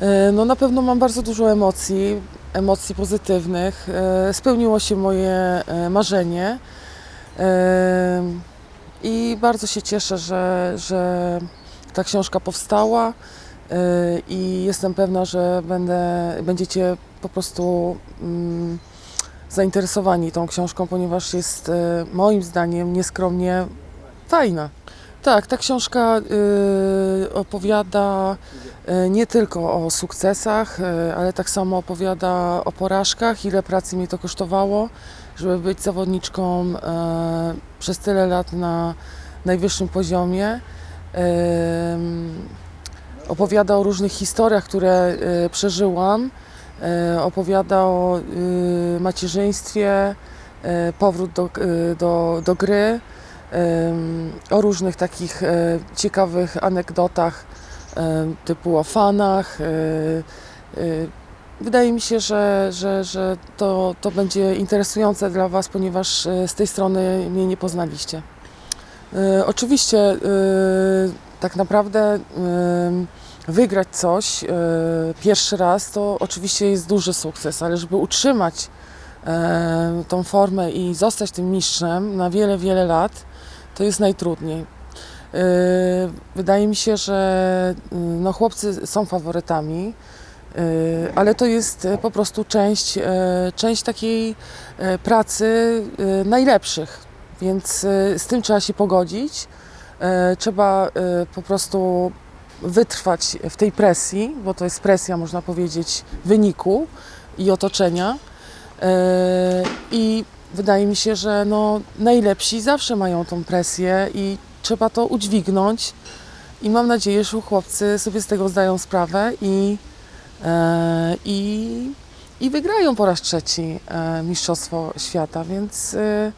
E, No na pewno mam bardzo dużo emocji, emocji pozytywnych. E, Spełniło się moje e, marzenie i bardzo się cieszę, że, że ta książka powstała i jestem pewna, że będę, będziecie po prostu mm, zainteresowani tą książką, ponieważ jest moim zdaniem nieskromnie fajna. Tak, ta książka y, opowiada y, nie tylko o sukcesach, y, ale tak samo opowiada o porażkach, ile pracy mi to kosztowało, żeby być zawodniczką y, przez tyle lat na najwyższym poziomie. Ym, Opowiada o różnych historiach, które y, przeżyłam. Y, Opowiada o y, macierzyństwie, y, powrót do, y, do, do gry o różnych takich e, ciekawych anegdotach em, typu o fanach. e, e, Wydaje mi się, że, że, że to, to będzie interesujące dla Was, ponieważ e, z tej strony mnie nie poznaliście. E, Oczywiście e, tak naprawdę wygrać coś e, pierwszy raz to oczywiście jest duży sukces, ale żeby utrzymać e, tą formę i zostać tym mistrzem na wiele, wiele lat, to jest najtrudniej. Yy, Wydaje mi się, że yy, no, chłopcy są faworytami, yy, ale to jest po prostu część, część takiej pracy najlepszych, więc z tym trzeba się pogodzić. Trzeba po prostu wytrwać w tej presji, bo to jest presja, można powiedzieć, wyniku i otoczenia. I wydaje mi się, że no, najlepsi zawsze mają tą presję i trzeba to udźwignąć. I mam nadzieję, że chłopcy sobie z tego zdają sprawę i, e, i, i wygrają po raz trzeci e, Mistrzostwo Świata, więc e,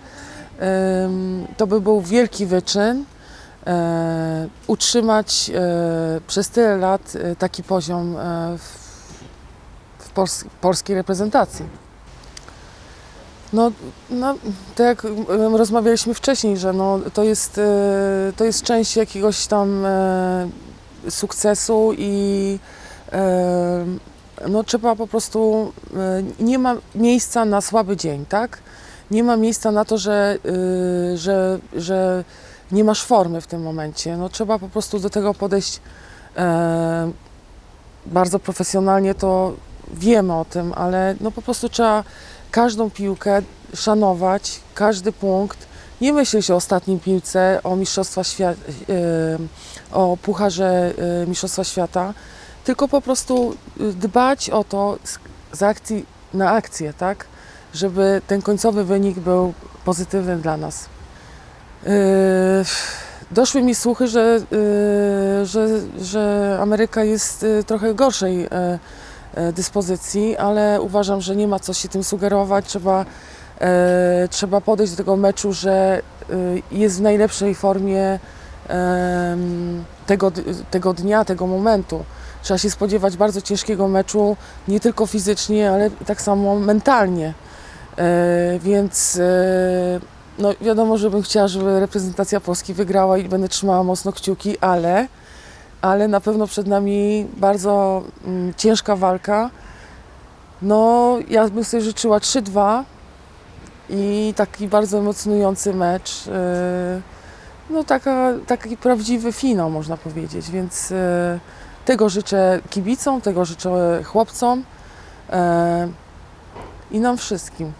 em, to by był wielki wyczyn. E, utrzymać e, przez tyle lat e, taki poziom e, w, w pols- polskiej reprezentacji. No, no, tak jak rozmawialiśmy wcześniej, że no, to, jest, e, to jest część jakiegoś tam e, sukcesu i e, no, trzeba po prostu, nie ma miejsca na słaby dzień, tak? Nie ma miejsca na to, że, że, że nie masz formy w tym momencie. No, trzeba po prostu do tego podejść bardzo profesjonalnie, to wiemy o tym, ale no, po prostu trzeba każdą piłkę szanować, każdy punkt. Nie myśleć o ostatniej piłce, o Mistrzostwa Świata, o Pucharze e, Mistrzostwa Świata, tylko po prostu y, dbać o to z, akcji na akcję, tak? Żeby ten końcowy wynik był pozytywny dla nas. Doszły mi słuchy, że, że, że Ameryka jest trochę gorszej e, e, dyspozycji, ale uważam, że nie ma co się tym sugerować. Trzeba, e, trzeba podejść do tego meczu, że y, jest w najlepszej formie em, tego, tego dnia, tego momentu. Trzeba się spodziewać bardzo ciężkiego meczu, nie tylko fizycznie, ale tak samo mentalnie. E, Więc e, no wiadomo, że bym chciała, żeby reprezentacja Polski wygrała i będę trzymała mocno kciuki, ale, ale na pewno przed nami bardzo mm, ciężka walka. No, ja bym sobie życzyła 3-2 i taki bardzo emocjonujący mecz. e, No, taka, taki prawdziwy finał, można powiedzieć, więc e, tego życzę kibicom, tego życzę chłopcom e, i nam wszystkim.